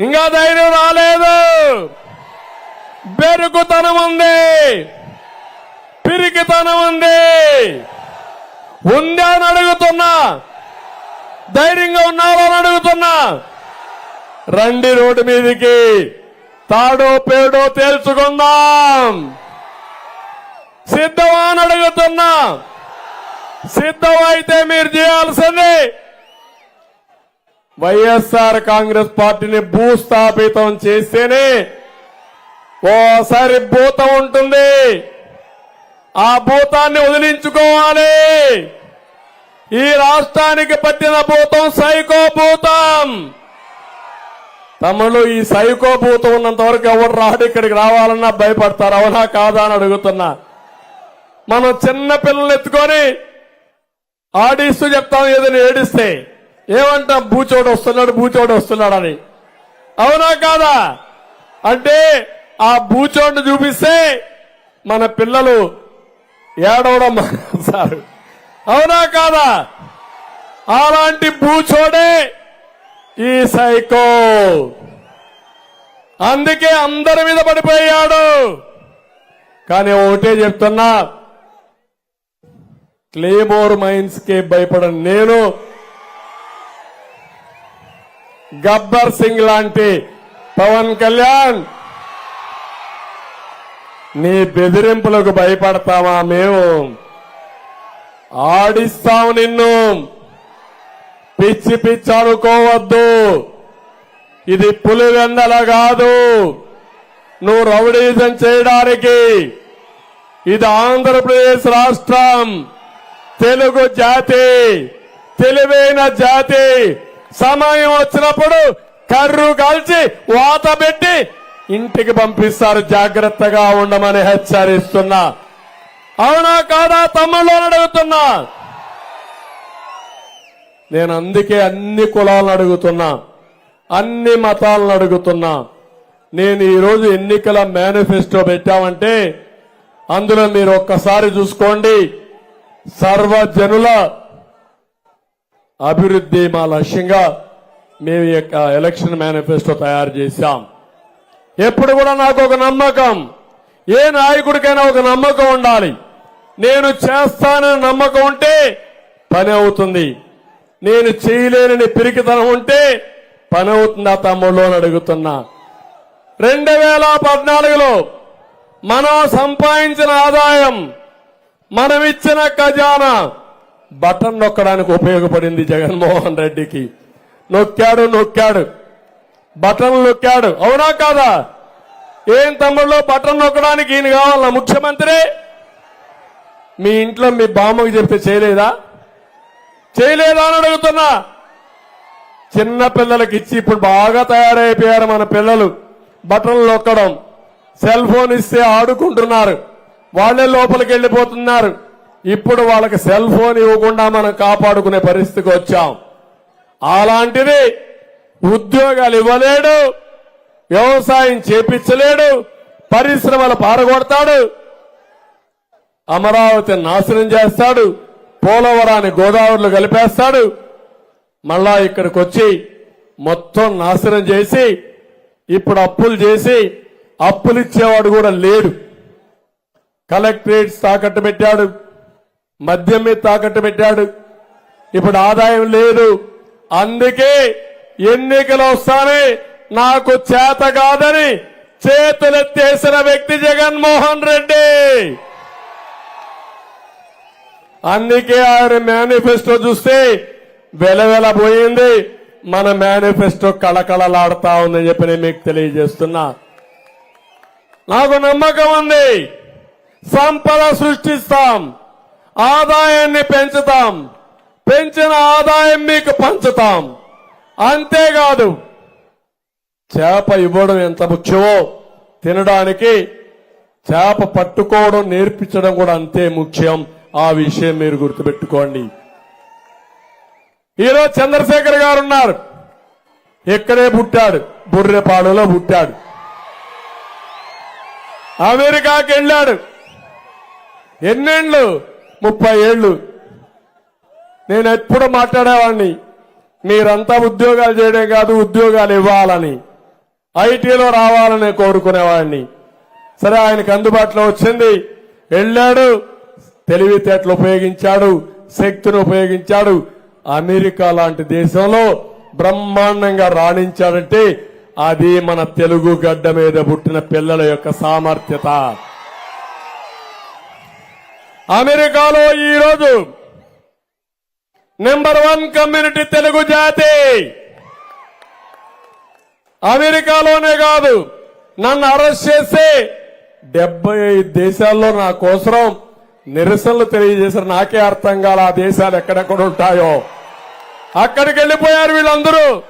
ఇంకా ధైర్యం రాలేదు. బెరుకుతనం ఉంది. పిరికితనం ఉంది. ఉందా అని అడుగుతున్నా. ధైర్యంగా ఉన్నారో అని అడుగుతున్నా. రండి రోడ్డు మీదికి. తాడో పేడో తేల్చుకుందాం. సిద్ధమా అని అడుగుతున్నా. సిద్ధమైతే మీరు చేయాల్సింది. వైఎస్ఆర్ కాంగ్రెస్ పార్టీని భూస్థాపితం చేస్తేనే ఓసారి భూతం ఉంటుంది. ఆ భూతాన్ని వదిలించుకోవాలి. ఈ రాష్ట్రానికి పట్టిన భూతం సైకో భూతం. తమ్ముళ్ళు ఈ సైకో భూతం ఉన్నంత వరకు ఎవరు రాడు ఇక్కడికి రావాలన్నా భయపడతారు. అవునా కాదా అని అడుగుతున్నా. మనం చిన్న పిల్లలు ఎత్తుకొని ఆడిస్తూ చెప్తాం ఏదైనా ఏడిస్తే. ఏమంటాం? బూచోడు వస్తున్నాడు బూచోడు వస్తున్నాడు అని అవునా కాదా? అంటే ఆ బూచోడిని చూపిస్తే మన పిల్లలు ఏడవడం సార్ అవునా కాదా? అలాంటి బూచోడే ఈ సైకో. అందుకే అందరి మీద పడిపోయాడు. కానీ ఒకటే చెప్తున్నా క్లేమోర్ మైన్స్ కే భయపడను. నేను గబ్బర్ సింగ్ లాంటి పవన్ కళ్యాణ్. నీ బెదిరింపులకు భయపడతామా మేము? ఆడిస్తాం నిన్ను. పిచ్చి పిచ్చి అనుకోవద్దు ఇది పులివెందల కాదు. నువ్వు రౌడీజం చేయడానికి ఇది ఆంధ్రప్రదేశ్ రాష్ట్రం. తెలుగు జాతి తెలివైన జాతి. సమయం వచ్చినప్పుడు కర్రు కాల్చి వాత పెట్టి ఇంటికి పంపిస్తారు. జాగ్రత్తగా ఉండమని హెచ్చరిస్తున్నా. అవునా కాదా తమ్ముళ్ళు అడుగుతున్నా. నేను అందుకే అన్ని కులాలను అడుగుతున్నా. అన్ని మతాలను అడుగుతున్నా. నేను ఈరోజు ఎన్నికల మేనిఫెస్టో పెట్టామంటే అందులో మీరు ఒక్కసారి చూసుకోండి. సర్వజనుల అభివృద్ధి మా లక్ష్యంగా మేము ఈ యొక్క ఎలక్షన్ మేనిఫెస్టో తయారు చేశాం. ఎప్పుడు కూడా నాకు ఒక నమ్మకం. ఏ నాయకుడికైనా ఒక నమ్మకం ఉండాలి. నేను చేస్తానని నమ్మకం ఉంటే పని అవుతుంది. నేను చేయలేనని పిరికితనం ఉంటే పని అవుతుందా తమ్ముళ్ళు అని అడుగుతున్నా. రెండు వేల పద్నాలుగులో మనం సంపాదించిన ఆదాయం మనం ఇచ్చిన ఖజానా బటన్ నొక్కడానికి ఉపయోగపడింది జగన్మోహన్ రెడ్డికి. నొక్కాడు నొక్కాడు. బటన్ నొక్కాడు. అవునా కాదా? ఏం తమ్ముళ్ళు బటన్ నొక్కడానికి ఈయన కావాలా? ముఖ్యమంత్రి? మీ ఇంట్లో మీ బామ్మకి చెప్తే చేయలేదా? చేయలేదా అని అడుగుతున్నా. చిన్న పిల్లలకి ఇచ్చి ఇప్పుడు బాగా తయారైపోయారు మన పిల్లలు. బటన్లు నొక్కడం. సెల్ ఫోన్ ఇస్తే ఆడుకుంటున్నారు. వాళ్ళే లోపలికి వెళ్ళిపోతున్నారు. ఇప్పుడు వాళ్ళకి సెల్ ఫోన్ ఇవ్వకుండా మనం కాపాడుకునే పరిస్థితికి వచ్చాం. అలాంటిది ఉద్యోగాలు ఇవ్వలేడు వ్యవసాయం చేపించలేడు పరిశ్రమలు పారగొడతాడు అమరావతి నాశనం చేస్తాడు పోలవరాన్ని గోదావరిలో కలిపేస్తాడు మళ్ళా ఇక్కడికి వచ్చి మొత్తం నాశనం చేసి ఇప్పుడు అప్పులు చేసి అప్పులు ఇచ్చేవాడు కూడా లేడు. కలెక్టరేట్స్ తాకట్టు పెట్టాడు. మద్యం మీద తాకట్టు పెట్టాడు. ఇప్పుడు ఆదాయం లేదు. అందుకే ఎన్నికలు వస్తానే నాకు చేత కాదని చేతులెత్తేసిన వ్యక్తి జగన్మోహన్ రెడ్డి. అందుకే ఆయన మేనిఫెస్టో చూస్తే వెలవెల పోయింది. మన మేనిఫెస్టో కళకళలాడుతా ఉందని చెప్పి నేను మీకు తెలియజేస్తున్నా. నాకు నమ్మకం ఉంది. సంపద సృష్టిస్తాం. ఆదాయాన్ని పెంచుతాం. పెంచిన ఆదాయం మీకు పంచుతాం. అంతేకాదు చేప ఇవ్వడం ఎంత ముఖ్యమో తినడానికి చేప పట్టుకోవడం నేర్పించడం కూడా అంతే ముఖ్యం. ఆ విషయం మీరు గుర్తుపెట్టుకోండి. ఈరోజు చంద్రశేఖర్ గారు ఉన్నారు. ఇక్కడే పుట్టాడు. బుర్రెపాడులో పుట్టాడు. అమెరికాకి వెళ్ళాడు. ఎన్నెండ్లు ముప్పై ఏళ్ళు. నేను ఎప్పుడు మాట్లాడేవాడిని? మీరంతా ఉద్యోగాలు చేయడం కాదు ఉద్యోగాలు ఇవ్వాలని. ఐటీలో రావాలని కోరుకునేవాడిని. సరే ఆయనకు అందుబాటులో వచ్చింది. వెళ్ళాడు. తెలివితేటలు ఉపయోగించాడు. శక్తిని ఉపయోగించాడు. అమెరికా లాంటి దేశంలో బ్రహ్మాండంగా రాణించాడంటే అది మన తెలుగు గడ్డ మీద పుట్టిన పిల్లల యొక్క సామర్థ్యత. అమెరికాలో ఈరోజు నెంబర్ వన్ కమ్యూనిటీ తెలుగు జాతి. అమెరికాలోనే కాదు నన్ను అరెస్ట్ చేస్తే డెబ్బై ఐదు దేశాల్లో నా కోసం నిరసనలు తెలియజేశారు. నాకే అర్థం కాల ఆ దేశాలు ఎక్కడెక్కడ ఉంటాయో. అక్కడికి వెళ్ళిపోయారు వీళ్ళందరూ.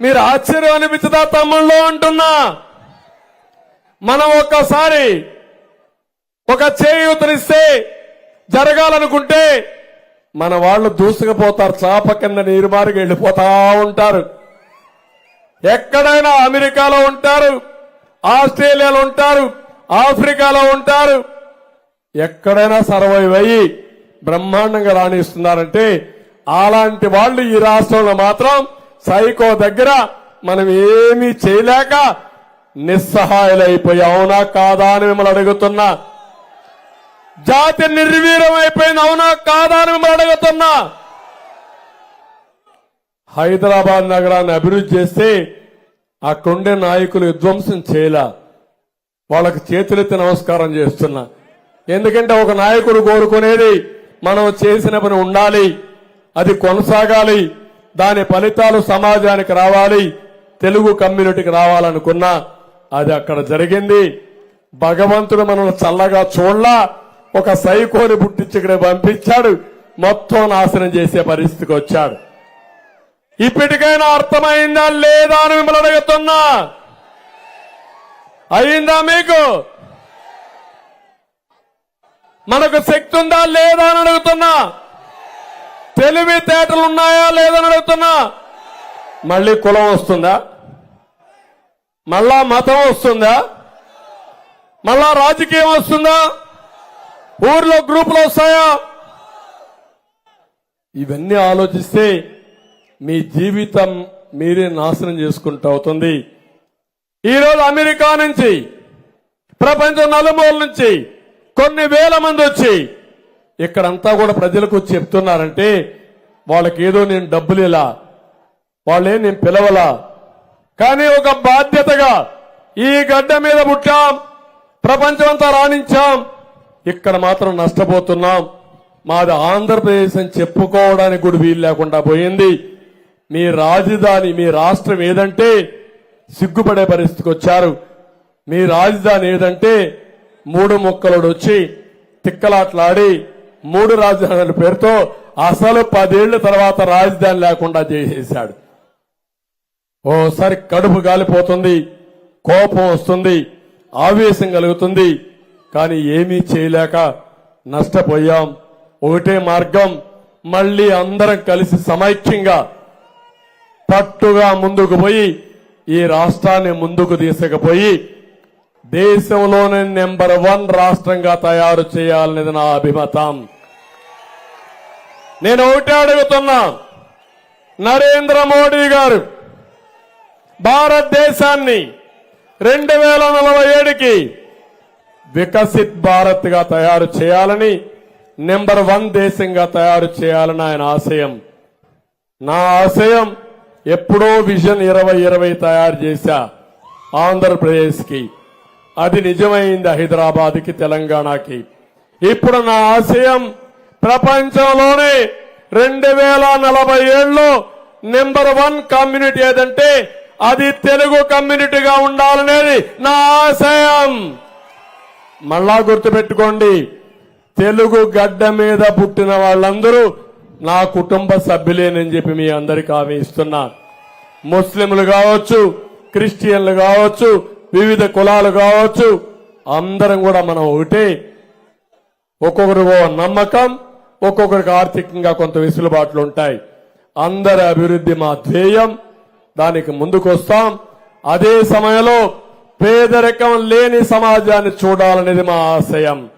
మీరు ఆశ్చర్యం అనిపించదా తమ్ముళ్ళు అంటున్నా. మనం ఒక్కసారి ఒక చేయూతనిస్తే జరగాలనుకుంటే మన వాళ్ళు దూసుకుపోతారు చాప కింద నీరు మారికి వెళ్ళిపోతా ఉంటారు. ఎక్కడైనా అమెరికాలో ఉంటారు ఆస్ట్రేలియాలో ఉంటారు ఆఫ్రికాలో ఉంటారు. ఎక్కడైనా సర్వైవ్ అయ్యి బ్రహ్మాండంగా రాణిస్తున్నారంటే అలాంటి వాళ్ళు ఈ రాష్ట్రంలో మాత్రం సైకో దగ్గర మనం ఏమీ చేయలేక నిస్సహాయులైపోయి అవునా కాదా అని మిమ్మల్ని అడుగుతున్నా. జాతి నిర్వీర్యం అయిపోయింది అవునా కాదా అని మిమ్మల్ని అడుగుతున్నా. హైదరాబాద్ నగరాన్ని అభివృద్ధి చేస్తే అక్కడుండే నాయకులు విధ్వంసం చేయలా. వాళ్ళకి చేతులెత్తి నమస్కారం చేస్తున్నా. ఎందుకంటే ఒక నాయకుడు కోరుకునేది మనం చేసిన పని ఉండాలి అది కొనసాగాలి దాని ఫలితాలు సమాజానికి రావాలి తెలుగు కమ్యూనిటీకి రావాలనుకున్నా. అది అక్కడ జరిగింది. భగవంతుడు మనల్ని చల్లగా చూడలా ఒక సైకోని పుట్టించి ఇక్కడ పంపించాడు. మొత్తం నాశనం చేసే పరిస్థితికి వచ్చాడు. ఇప్పటికైనా అర్థమైందా లేదా అని మిమ్మల్ని అడుగుతున్నా. అయిందా మీకు? మనకు శక్తి ఉందా లేదా అని అడుగుతున్నా. తెలివితేటలు ఉన్నాయా లేదని అడుగుతున్నా. మళ్ళీ కులం వస్తుందా? మళ్ళా మతం వస్తుందా? మళ్ళా రాజకీయం వస్తుందా? ఊర్లో గ్రూపులు వస్తాయా? ఇవన్నీ ఆలోచిస్తే మీ జీవితం మీరే నాశనం చేసుకుంటూ అవుతుంది. ఈరోజు అమెరికా నుంచి ప్రపంచం నలుమూల నుంచి కొన్ని వేల మంది వచ్చి ఇక్కడంతా కూడా ప్రజలకు వచ్చి చెప్తున్నారంటే వాళ్ళకి ఏదో నేను డబ్బులు ఇలా వాళ్ళే నేను పిలవలా కానీ ఒక బాధ్యతగా ఈ గడ్డ మీద పుట్టాం ప్రపంచమంతా రాణించాం. ఇక్కడ మాత్రం నష్టపోతున్నాం. మాది ఆంధ్రప్రదేశ్ అని చెప్పుకోవడానికి కూడా వీలు లేకుండా పోయింది. మీ రాజధాని మీ రాష్ట్రం ఏదంటే సిగ్గుపడే పరిస్థితికి వచ్చారు. మీ రాజధాని ఏదంటే మూడు మొక్కలుడు వచ్చి తిక్కలాట్లాడి మూడు రాజధానుల పేరుతో అసలు పదేళ్ళ తర్వాత రాజధాని లేకుండా చేసేశాడు. ఓసారి కడుపు గాలిపోతుంది కోపం వస్తుంది ఆవేశం కలుగుతుంది. కానీ ఏమీ చేయలేక నష్టపోయాం. ఒకటే మార్గం మళ్ళీ అందరం కలిసి సమైక్యంగా పట్టుగా ముందుకు పోయి ఈ రాష్ట్రాన్ని ముందుకు తీసుకుపోయి దేశంలోనే నెంబర్ వన్ రాష్ట్రంగా తయారు చేయాలనేది నా అభిమతం. నేను ఒకటే అడుగుతున్నా నరేంద్ర మోడీ గారు భారతదేశాన్ని రెండు వేల నలభై ఏడుకి వికసిత్ భారత్గా తయారు చేయాలని నెంబర్ వన్ దేశంగా తయారు చేయాలని ఆయన ఆశయం. నా ఆశయం ఎప్పుడో విజన్ ఇరవై ఇరవై తయారు చేశా ఆంధ్రప్రదేశ్కి. అది నిజమైంది హైదరాబాద్కి తెలంగాణకి. ఇప్పుడు నా ఆశయం ప్రపంచంలోనే రెండు వేల నలభై ఏళ్ళలో నెంబర్ వన్ కమ్యూనిటీ ఏదంటే అది తెలుగు కమ్యూనిటీగా ఉండాలనేది నా ఆశయం. మళ్ళా గుర్తుపెట్టుకోండి తెలుగు గడ్డ మీద పుట్టిన వాళ్ళందరూ నా కుటుంబ సభ్యులేనని చెప్పి మీ అందరికి హామీ ఇస్తున్నా. ముస్లింలు కావచ్చు క్రిస్టియన్లు కావచ్చు వివిధ కులాలు కావచ్చు అందరం కూడా మనం ఒకటే. ఒక్కొక్కరు ఓ నమ్మకం ఒక్కొక్కరికి ఆర్థికంగా కొంత వెసులుబాట్లు ఉంటాయి. అందరి అభివృద్ధి మా ధ్యేయం. దానికి ముందుకొస్తాం. అదే సమయంలో పేదరికం లేని సమాజాన్ని చూడాలనేది మా ఆశయం.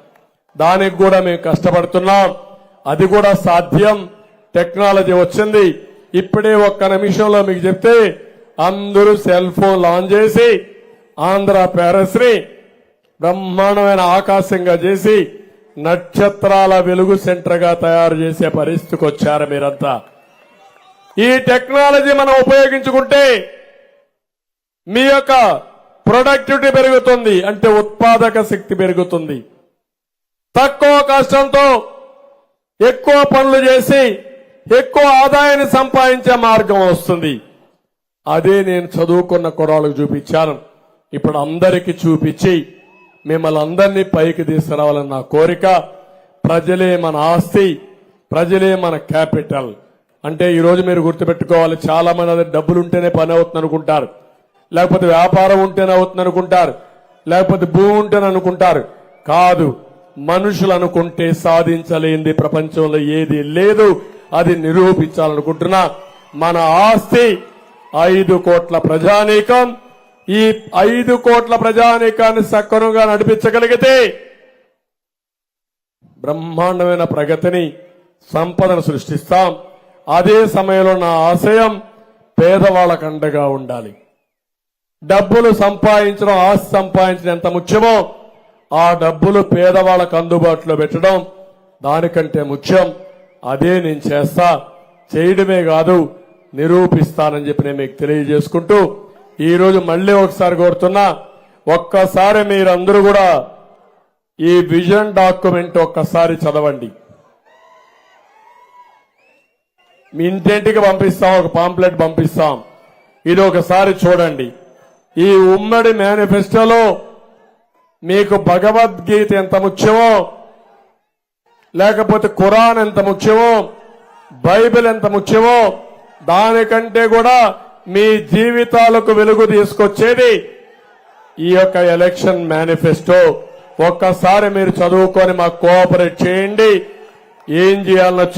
దానికి కూడా మేము కష్టపడుతున్నాం. అది కూడా సాధ్యం. టెక్నాలజీ వచ్చింది. ఇప్పుడే ఒక్క నిమిషంలో మీకు చెప్తే అందరూ సెల్ ఫోన్ లాంచ్ చేసి ఆంధ్ర ప్యారస్ని బ్రహ్మాండమైన ఆకాశంగా చేసి నక్షత్రాల వెలుగు సెంటర్గా తయారు చేసే పరిస్థితికి వచ్చారు మీరంతా. ఈ టెక్నాలజీ మనం ఉపయోగించుకుంటే మీ యొక్క ప్రొడక్టివిటీ పెరుగుతుంది అంటే ఉత్పాదక శక్తి పెరుగుతుంది. తక్కువ కష్టంతో ఎక్కువ పనులు చేసి ఎక్కువ ఆదాయాన్ని సంపాదించే మార్గం వస్తుంది. అదే నేను చదువుకున్న కుర్రాళ్ళకు చూపించాను. ఇప్పుడు అందరికీ చూపించి మిమ్మల్ని అందరినీ పైకి తీసుకురావాలని నా కోరిక. ప్రజలే మన ఆస్తి ప్రజలే మన క్యాపిటల్. అంటే ఈరోజు మీరు గుర్తుపెట్టుకోవాలి చాలా మంది అది డబ్బులు ఉంటేనే పని అవుతుంది అనుకుంటారు లేకపోతే వ్యాపారం ఉంటేనే అవుతుంది అనుకుంటారు లేకపోతే భూమి ఉంటేనే అనుకుంటారు. కాదు మనుషులు అనుకుంటే సాధించలేంది ప్రపంచంలో ఏది లేదు అది నిరూపించాలనుకుంటున్నా. మన ఆస్తి ఐదు కోట్ల ప్రజానీకం. ఈ ఐదు కోట్ల ప్రజానీకాన్ని సక్రమంగా నడిపించగలిగితే బ్రహ్మాండమైన ప్రగతిని సంపదను సృష్టిస్తాం. అదే సమయంలో నా ఆశయం పేదవాళ్ళకు అండగా ఉండాలి. డబ్బులు సంపాదించడం ఆస్తి సంపాదించడం ఎంత ముఖ్యమో ఆ డబ్బులు పేదవాళ్ళకు అందుబాటులో పెట్టడం దానికంటే ముఖ్యం. అదే నేను చేస్తా చేయడమే కాదు నిరూపిస్తానని చెప్పి నేను మీకు తెలియజేసుకుంటూ ఈరోజు మళ్ళీ ఒకసారి కోరుతున్నా ఒక్కసారి మీరందరూ కూడా ఈ విజన్ డాక్యుమెంట్ ఒక్కసారి చదవండి. మీ ఇంటింటికి పంపిస్తాం ఒక పాంప్లెట్ పంపిస్తాం. ఇది ఒకసారి చూడండి. ఈ ఉమ్మడి మేనిఫెస్టోలో మీకు భగవద్గీత ఎంత ముఖ్యమో లేకపోతే ఖురాన్ ఎంత ముఖ్యమో బైబిల్ ఎంత ముఖ్యమో దానికంటే కూడా మీ జీవితాలకు వెలుగు తీసుకొచ్చేది ఈ యొక్క ఎలక్షన్ మేనిఫెస్టో. ఒక్కసారి మీరు చదువుకొని మాకు కోఆపరేట్ చేయండి. ఏం చేయాలన్నా